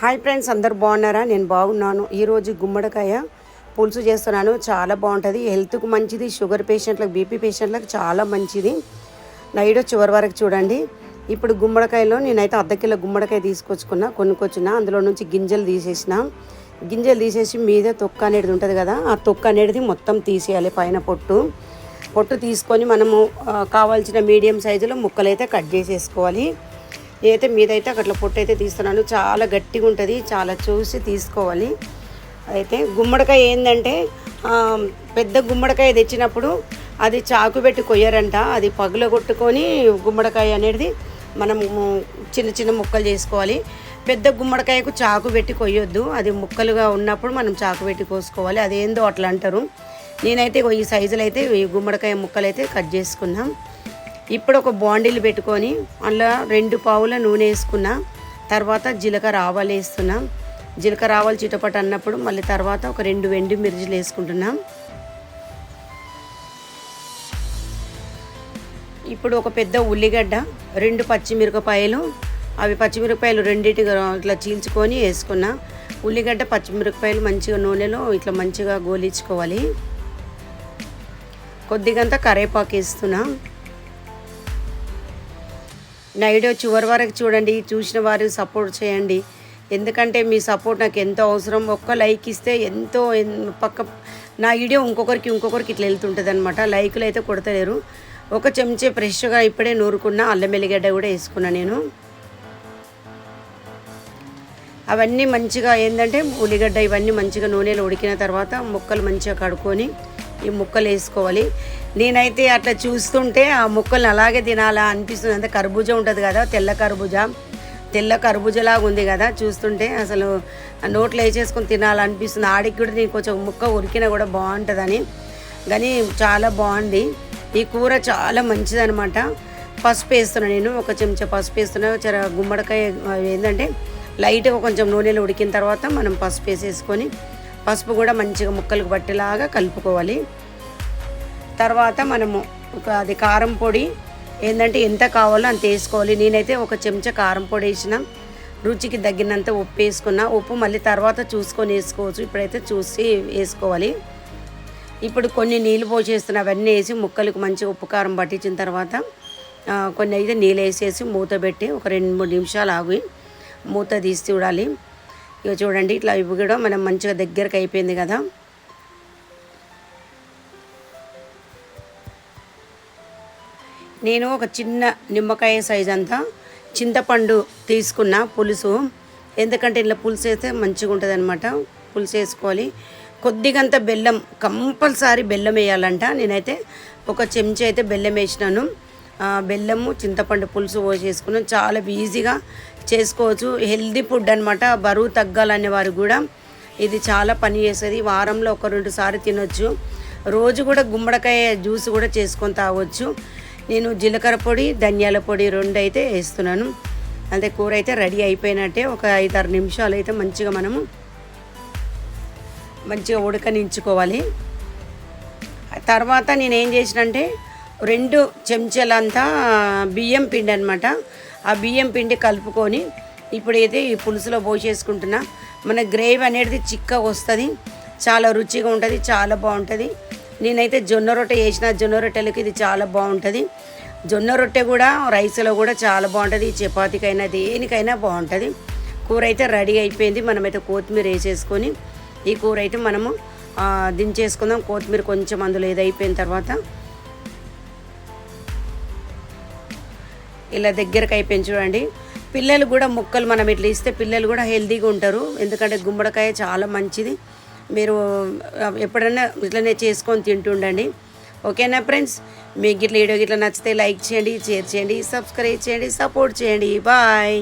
Hi friends అందరు బాగున్నారా? నేను బాగున్నాను. ఈరోజు గుమ్మడికాయ పులుసు చేస్తున్నాను. చాలా బాగుంటుంది. హెల్త్కు మంచిది. షుగర్ పేషెంట్లకు బీపీ పేషెంట్లకు చాలా మంచిది. నైట్ చివరి వరకు చూడండి. ఇప్పుడు గుమ్మడికాయలో నేనైతే అర్ధ కిలో గుమ్మడికాయ తీసుకొచ్చుకున్నా కొనుక్కొచ్చిన అందులో నుంచి గింజలు తీసేసిన. గింజలు తీసేసి మీద తొక్క అనేది ఉంటుంది కదా ఆ తొక్క అనేది మొత్తం తీసేయాలి పైన పొట్టు. పొట్టు తీసుకొని మనము కావాల్సిన మీడియం సైజులో ముక్కలైతే కట్ చేసేసుకోవాలి. నేనైతే మీదైతే అట్లా పొట్టు అయితే తీస్తున్నాను చాలా గట్టిగా ఉంటుంది చాలా చూసి తీసుకోవాలి. అయితే గుమ్మడికాయ ఏంటంటే పెద్ద గుమ్మడికాయ తెచ్చినప్పుడు అది చాకు పెట్టి కొయ్యరంట. అది పగులగొట్టుకొని గుమ్మడికాయ అనేది మనం చిన్న చిన్న ముక్కలు చేసుకోవాలి. పెద్ద గుమ్మడికాయకు చాకు పెట్టి కొయ్యొద్దు. అది ముక్కలుగా ఉన్నప్పుడు మనం చాకు పెట్టి కోసుకోవాలి. అదేందో అట్లా అంటారు. నేనైతే ఈ సైజులు అయితే ఈ గుమ్మడికాయ ముక్కలు అయితే కట్ చేసుకున్నాం. ఇప్పుడు ఒక బాండిల్ పెట్టుకొని అందులో రెండు పావుల నూనె వేసుకున్నా తర్వాత జీలకర్ర ఆవాలు వేస్తున్నాం. జీలకర్ర ఆవాలు చిటపట అన్నప్పుడు మళ్ళీ తర్వాత ఒక రెండు వెండి మిర్చిలు వేసుకుంటున్నాం. ఇప్పుడు ఒక పెద్ద ఉల్లిగడ్డ రెండు పచ్చిమిరపకాయలు. అవి పచ్చిమిరపకాయలు రెండింటి ఇట్లా చీల్చుకొని వేసుకున్నా. ఉల్లిగడ్డ పచ్చిమిరపకాయలు మంచిగా నూనెలో ఇట్లా మంచిగా గోలించుకోవాలి. కొద్దిగంత కరేపాకు వేస్తున్నాం. నైడో చివరి వరకు చూడండి చూసిన వారు సపోర్ట్ చేయండి. ఎందుకంటే మీ సపోర్ట్ నాకు ఎంతో అవసరం. ఒక్క లైక్ ఇస్తే ఎంతో పక్క నా వీడియో ఇంకొకరికి ఇంకొకరికి ఇట్లా వెళ్తుంటుంది అనమాట లైకులు అయితే కొడతలేరు. ఒక చెంచే ఫ్రెష్గా ఇప్పుడే నూరుకున్న అల్లం వెల్లిగడ్డ కూడా వేసుకున్నా నేను. అవన్నీ మంచిగా ఏంటంటే ఉల్లిగడ్డ ఇవన్నీ మంచిగా నూనెలో ఉడికిన తర్వాత ముక్కలు మంచిగా కడుక్కొని ఈ ముక్కలు వేసుకోవాలి. నేనైతే అట్లా చూస్తుంటే ఆ ముక్కల్ని అలాగే తినాలా అనిపిస్తుంది. అంటే కర్బూజా ఉంటుంది కదా తెల్ల కర్బూజా. తెల్ల కర్బూజలాగా ఉంది కదా చూస్తుంటే అసలు నోట్లో వేసేసుకొని తినాలనిపిస్తుంది ఆడికి కూడా నేను కొంచెం ముక్క ఉరికినా కూడా బాగుంటుందని. కానీ చాలా బాగుంది. ఈ కూర చాలా మంచిదనమాట పసుపు వేస్తున్నాను నేను ఒక చెంచా పసుపు వేస్తున్నా. చర గుమ్మడికాయ ఏంటంటే లైట్గా కొంచెం నూనెలో ఉడికిన తర్వాత మనం పసుపు వేసేసుకొని పసుపు కూడా మంచిగా ముక్కలకు పట్టేలాగా కలుపుకోవాలి. తర్వాత మనము ఒక అది కారం పొడి ఏంటంటే ఎంత కావాలో అంత వేసుకోవాలి. నేనైతే ఒక చెంచా కారం పొడి వేసిన రుచికి తగినంత ఉప్పు వేసుకున్న. ఉప్పు మళ్ళీ తర్వాత చూసుకొని వేసుకోవచ్చు. ఇప్పుడైతే చూసి వేసుకోవాలి. ఇప్పుడు కొన్ని నీళ్ళు పోసేస్తున్న అవన్నీ వేసి ముక్కలకు మంచి ఉప్పు కారం పట్టించిన తర్వాత కొన్ని అయితే నీళ్ళు వేసేసి మూత పెట్టి ఒక రెండు మూడు నిమిషాలు ఆగి మూత తీసి చూడాలి. ఇక చూడండి ఇట్లా ఇవి కూడా మనం మంచిగా దగ్గరకు అయిపోయింది కదా. నేను ఒక చిన్న నిమ్మకాయ సైజ్ అంతా చింతపండు తీసుకున్న పులుసు. ఎందుకంటే ఇలా పులుసు వేస్తే మంచిగా ఉంటుంది అనమాట పులుసు వేసుకోవాలి. కొద్దిగంత బెల్లం కంపల్సరీ బెల్లం వేయాలంట. నేనైతే ఒక చెంచా అయితే బెల్లం వేసినాను. బెల్లము చింతపండు పులుసు పోసేసుకున్నాం. చాలా ఈజీగా చేసుకోవచ్చు. హెల్దీ ఫుడ్ అనమాట బరువు తగ్గాలనే వారు కూడా ఇది చాలా పని చేస్తుంది. వారంలో ఒక రెండు సార్లు తినొచ్చు. రోజు కూడా గుమ్మడికాయ జ్యూస్ కూడా చేసుకొని తాగొచ్చు. నేను జీలకర్ర పొడి ధనియాల పొడి రెండు అయితే వేస్తున్నాను. అంతే కూర అయితే రెడీ అయిపోయినట్టే ఒక ఐదారు నిమిషాలు అయితే మంచిగా మనము మంచిగా ఉడకనించుకోవాలి. తర్వాత నేను ఏం చేసినంటే రెండు చెంచాలంతా బియ్యం పిండి అనమాట ఆ బియ్యం పిండి కలుపుకొని ఇప్పుడైతే ఈ పులుసులో పోసేసుకుంటున్నా. మన గ్రేవీ అనేది చిక్కగా వస్తుంది చాలా రుచిగా ఉంటుంది చాలా బాగుంటుంది. నేనైతే జొన్న రొట్టె చేసిన జొన్న రొట్టెలకి ఇది చాలా బాగుంటుంది. జొన్న రొట్టె కూడా రైస్లో కూడా చాలా బాగుంటుంది చపాతీకైనా దేనికైనా బాగుంటుంది. కూర అయితే రెడీ అయిపోయింది మనమైతే కొత్తిమీర వేసేసుకొని ఈ కూర అయితే మనము దించేసుకుందాం. కొత్తిమీర కొంచెం అందులో ఇది అయిపోయిన తర్వాత ఇలా దగ్గరకు అయిపోయింది చూడండి. పిల్లలు కూడా ముక్కలు మనం ఇట్లా ఇస్తే పిల్లలు కూడా హెల్తీగా ఉంటారు. ఎందుకంటే గుమ్మడికాయ చాలా మంచిది. మీరు ఎప్పుడైనా ఇట్లనే చేసుకొని తింటుండండి ఓకేనా ఫ్రెండ్స్? మీకు ఇట్లా వీడియో ఇట్లా నచ్చితే లైక్ చేయండి షేర్ చేయండి సబ్స్క్రైబ్ చేయండి సపోర్ట్ చేయండి. బాయ్.